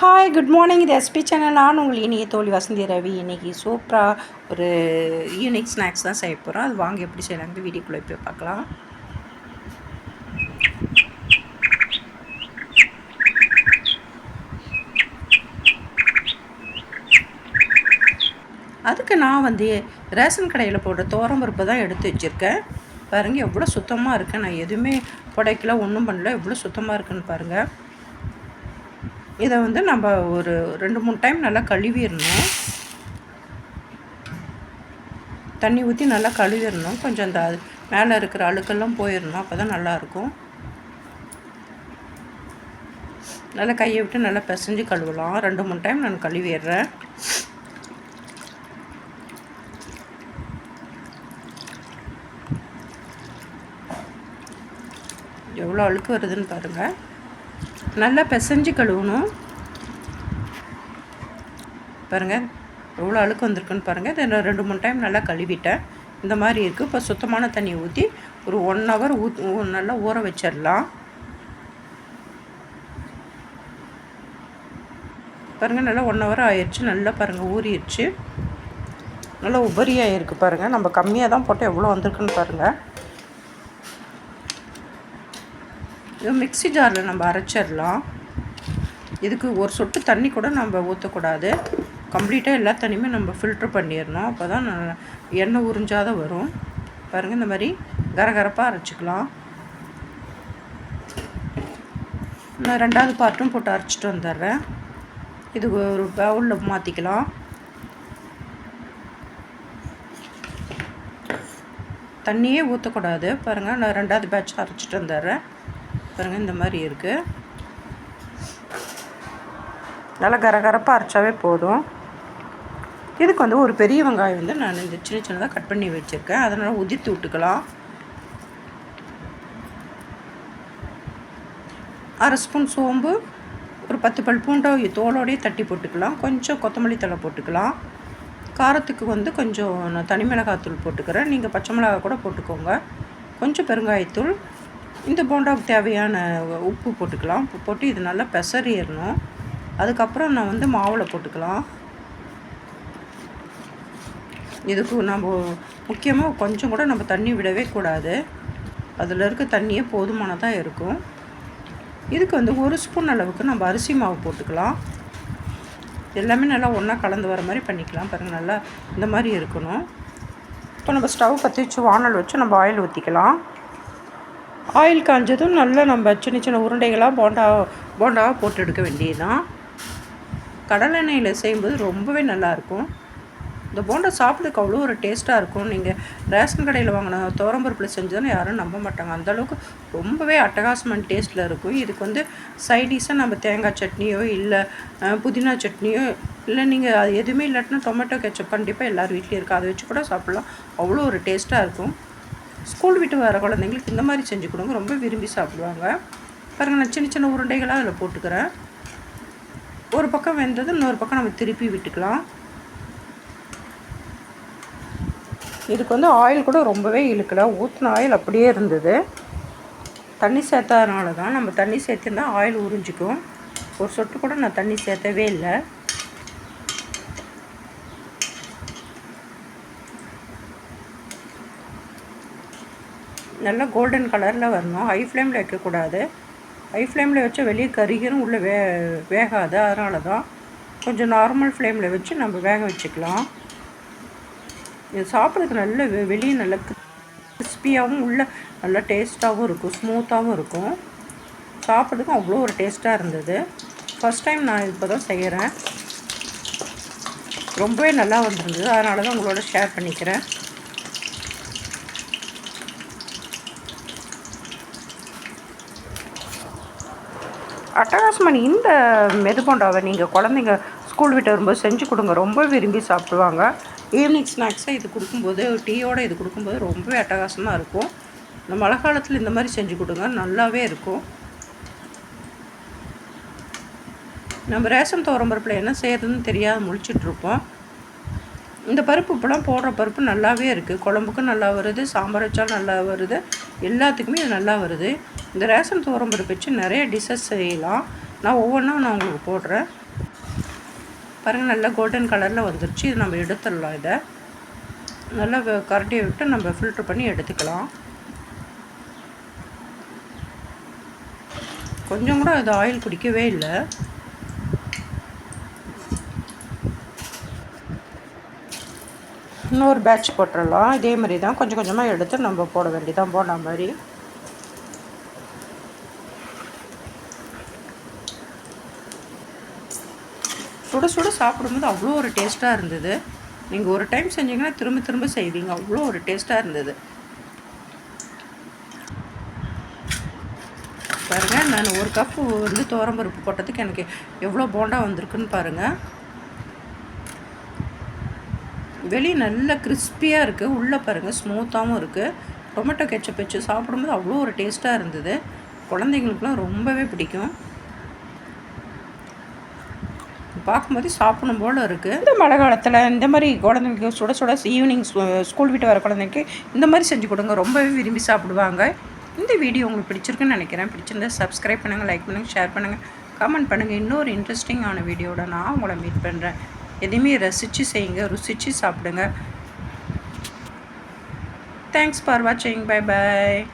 Hi good morning இது SP channel நான் உங்கள் இனிய தோழி வசந்தி ரவி. இன்றைக்கி சூப்பராக ஒரு யூனிக் ஸ்நாக்ஸ் தான் செய்ய போகிறோம் அது வாங்க எப்படி செய்யலாங்க வீடியோக்குள்ளே போய் பார்க்கலாம். அதுக்கு நான் வந்து ரேஷன் கடையில் போடுற தோரம் பருப்பு தான் எடுத்து வச்சுருக்கேன். பாருங்கள் எவ்வளோ சுத்தமாக இருக்குது நான் எதுவுமே புடைக்கல ஒன்றும் பண்ணல. எவ்வளோ சுத்தமாக இருக்குன்னு பாருங்கள் இதை வந்து நம்ம ஒரு ரெண்டு மூணு டைம் நல்லா கழுவிடணும். தண்ணி ஊற்றி நல்லா கழுவிடணும். கொஞ்சம் அந்த மேலே இருக்கிற அழுக்கெல்லாம் போயிடணும். அப்போ தான் நல்லாயிருக்கும். நல்லா கையை விட்டு நல்லா பிசைஞ்சு கழுவலாம். ரெண்டு மூணு டைம் நான் கழுவிடுறேன். எவ்வளோ அழுக்கு வருதுன்னு பாருங்கள் நல்லா பிசைஞ்சு கழுவணும். பாருங்கள் எவ்வளோ அழுக்கு வந்திருக்குன்னு பாருங்கள் இதை ரெண்டு மூணு டைம் நல்லா கழுவிட்டேன். இந்த மாதிரி இருக்குது இப்போ சுத்தமான தண்ணி ஊற்றி ஒரு ஒன் ஹவர் ஊத் நல்லா ஊற வச்சிடலாம். பாருங்கள் நல்லா ஒன் ஹவர் ஆயிடுச்சு நல்லா பாருங்கள் ஊறிடுச்சு. நல்லா உபரியாக இருக்குது பாருங்கள் நம்ம கம்மியாக தான் போட்டு எவ்வளோ வந்திருக்குன்னு பாருங்கள் இது மிக்சி ஜாரில் நம்ம அரைச்சிடலாம். இதுக்கு ஒரு சொட்டு தண்ணி கூட நம்ம ஊற்றக்கூடாது கம்ப்ளீட்டாக எல்லா தண்ணியுமே நம்ம ஃபில்ட்ரு பண்ணிடணும். அப்போ தான் எண்ணெய் உறிஞ்சாத வரும். பாருங்கள் இந்த மாதிரி கரகரப்பாக அரைச்சிக்கலாம். நான் ரெண்டாவது பார்ட்டும் போட்டு அரைச்சிட்டு வந்துடுறேன். இது ஒரு பவுலில் மாற்றிக்கலாம் தண்ணியே ஊற்றக்கூடாது பாருங்கள் நான் ரெண்டாவது பேட்ச் அரைச்சிட்டு வந்துடுறேன். பாருங்கள் இந்த மாதிரி இருக்குது நல்லா கரகரப்பாக அரைச்சாவே போதும். இதுக்கு வந்து ஒரு பெரிய வெங்காயம் வந்து நான் இந்த சின்ன சின்னதாக கட் பண்ணி வச்சுருக்கேன். அதனால் உதிர்த்து விட்டுக்கலாம். அரை ஸ்பூன் சோம்பு ஒரு பத்து பல் பூண்டை தோலோடையே தட்டி போட்டுக்கலாம். கொஞ்சம் கொத்தமல்லி தழை போட்டுக்கலாம். காரத்துக்கு வந்து கொஞ்சம் நான் தனி மிளகாத்தூள் போட்டுக்கிறேன். நீங்கள் பச்சை மிளகா கூட போட்டுக்கோங்க. கொஞ்சம் பெருங்காயத்தூள் இந்த போண்டாவுக்கு தேவையான உப்பு போட்டுக்கலாம். உப்பு போட்டு இது நல்லா பெசறிடணும் அதுக்கப்புறம் நான் வந்து மாவில் போட்டுக்கலாம். இதுக்கு நம்ம முக்கியமாக கொஞ்சம் கூட நம்ம தண்ணி விடவே கூடாது. அதில் இருக்க தண்ணியே போதுமானதாக இருக்கும். இதுக்கு வந்து ஒரு ஸ்பூன் அளவுக்கு நம்ம அரிசி மாவு போட்டுக்கலாம். எல்லாமே நல்லா ஒன்றா கலந்து வர மாதிரி பண்ணிக்கலாம். பாருங்கள் நல்லா இந்த மாதிரி இருக்கணும். இப்போ நம்ம ஸ்டவ் பற்றி வச்சு வானல் வச்சு நம்ம ஆயில் ஊற்றிக்கலாம் ஆயில் காஞ்சதும் நல்லா நம்ம சின்ன சின்ன உருண்டைகளாக போண்டா போண்டாவாக போட்டு எடுக்க வேண்டியதுதான். கடலெண்ணெயில் செய்யும்போது ரொம்பவே நல்லாயிருக்கும். இந்த போண்டா சாப்பிட்றதுக்கு அவ்வளோ ஒரு டேஸ்ட்டாக இருக்கும். நீங்கள் ரேஷன் கடையில் வாங்கின தோரம்பருப்பில் செஞ்சதுன்னு யாரும் நம்ப மாட்டாங்க. அந்தளவுக்கு ரொம்பவே அட்டகாசமான டேஸ்ட்டில் இருக்கும். இதுக்கு வந்து சைடிஷாக நம்ம தேங்காய் சட்னியோ இல்லை புதினா சட்னியோ இல்லை நீங்கள் அது எதுவுமே இல்லாட்டினா டொமேட்டோ கெச்சப் கண்டிப்பாக எல்லோரும் வீட்லேயும் இருக்குது அதை வச்சு கூட சாப்பிட்லாம். அவ்வளோ ஒரு டேஸ்ட்டாக இருக்கும். ஸ்கூல் விட்டு வர குழந்தைங்களுக்கு இந்த மாதிரி செஞ்சு கொடுங்க. ரொம்ப விரும்பி சாப்பிடுவாங்க. பாருங்கள் நான் சின்ன சின்ன உருண்டைகளாக அதில் போட்டுக்கிறேன். ஒரு பக்கம் வெந்தது இன்னொரு பக்கம் நம்ம திருப்பி விட்டுக்கலாம். இதுக்கு வந்து ஆயில் கூட ரொம்பவே இழுக்கலை. ஊற்றின ஆயில் அப்படியே இருந்தது. தண்ணி சேர்த்ததுனால தான் நம்ம தண்ணி சேர்த்துருந்தா ஆயில் உறிஞ்சிக்கும். ஒரு சொட்டு கூட நான் தண்ணி சேர்த்தவே இல்லை. நல்லா கோல்டன் கலரில் வரணும். ஹை ஃப்ளேமில் வைக்கக்கூடாது. ஹை ஃப்ளேமில் வச்சா வெளியே கருகிரும் உள்ளே வே வேகாது. அதனால தான் கொஞ்சம் நார்மல் ஃப்ளேமில் வச்சு நம்ம வேக வச்சுக்கலாம். இது சாப்பிட்றதுக்கு நல்ல வெளியே நல்ல கிறிஸ்பியாகவும் உள்ளே நல்லா டேஸ்ட்டாகவும் இருக்கும். ஸ்மூத்தாகவும் இருக்கும். சாப்பிட்றதுக்கும் அவ்வளோ ஒரு டேஸ்ட்டாக இருந்தது. ஃபஸ்ட் டைம் நான் இப்போ தான் செய்கிறேன் ரொம்பவே நல்லா வந்திருந்தது. அதனால தான் உங்களோட ஷேர் பண்ணிக்கிறேன். அட்டகாசமான இந்த மெது போண்டாவை நீங்கள் குழந்தைங்க ஸ்கூல் விட்டு வரும்போது செஞ்சு கொடுங்க. ரொம்ப விரும்பி சாப்பிடுவாங்க. ஈவினிங் ஸ்நாக்ஸாக இது கொடுக்கும்போது டீயோடு இது கொடுக்கும்போது ரொம்பவே அட்டகாசமாக இருக்கும். இந்த மழை காலத்தில் இந்த மாதிரி செஞ்சு கொடுங்க. நல்லாவே இருக்கும். நம்ம ரேஷன் தோறம்பருப்பில் என்ன செய்யறதுன்னு தெரியாத முழிச்சிட்ருப்போம் இந்த பருப்பு இப்போலாம் போடுற பருப்பு நல்லாவே இருக்குது குழம்புக்கும் நல்லா வருது சாம்பார் வச்சாலும் நல்லா வருது. எல்லாத்துக்குமே இது நல்லா வருது. இந்த ரேஷன் துவரம் பருப்பு வச்சு நிறைய டிஷ்ஷஸ் செய்யலாம். நான் ஒவ்வொன்றா நான் உங்களுக்கு போடுறேன். பாருங்கள் நல்லா கோல்டன் கலரில் வந்துருச்சு. இது நம்ம எடுத்துடலாம் இதை. நல்லா கரண்டியை விட்டு நம்ம ஃபில்ட்ரு பண்ணி எடுத்துக்கலாம். கொஞ்சம் கூட இது ஆயில் குடிக்கவே இல்லை. இன்னொரு பேட்ச் போட்டுடலாம் இதே மாதிரி தான் கொஞ்சம் கொஞ்சமாக எடுத்து நம்ம போட வேண்டியதான் போன மாதிரி. சுட சுட சாப்பிடும்போது அவ்வளோ ஒரு டேஸ்ட்டாக இருந்தது. நீங்கள் ஒரு டைம் செஞ்சீங்கன்னா திரும்ப திரும்ப செய்வீங்க. அவ்வளோ ஒரு டேஸ்ட்டாக இருந்தது. பாருங்கள் நான் ஒரு கப்பு வந்து தோரம்பருப்பு போட்டதுக்கு எனக்கு எவ்வளோ போண்டா வந்திருக்குன்னு பாருங்கள் வெளியே நல்ல கிறிஸ்பியாக இருக்குது உள்ளே பாருங்கள் ஸ்மூத்தாகவும் இருக்குது டொமேட்டோ கெச்சப் வச்சு சாப்பிடும்போது அவ்வளோ ஒரு டேஸ்ட்டாக இருந்தது. குழந்தைங்களுக்குலாம் ரொம்பவே பிடிக்கும். பார்க்கும்போது சாப்பிடணும் போல் இருக்குது இந்த மழை காலத்தில் இந்த மாதிரி குழந்தைங்களுக்கு சுட சுட ஈவினிங் ஸ்கூல் விட்டு வர குழந்தைக்கு இந்த மாதிரி செஞ்சு கொடுங்க. ரொம்பவே விரும்பி சாப்பிடுவாங்க. இந்த வீடியோ உங்களுக்கு பிடிச்சிருக்குன்னு நினைக்கிறேன். பிடிச்சிருந்தா சப்ஸ்கிரைப் பண்ணுங்கள் லைக் பண்ணுங்கள் ஷேர் பண்ணுங்கள் கமெண்ட் பண்ணுங்கள் இன்னொரு இன்ட்ரெஸ்டிங்கான வீடியோட நான் உங்களை மீட் பண்ணுறேன் எதையுமே ரசித்து செய்யுங்க ருசித்து சாப்பிடுங்க. தேங்க்ஸ் ஃபார் வாட்சிங் பை பாய்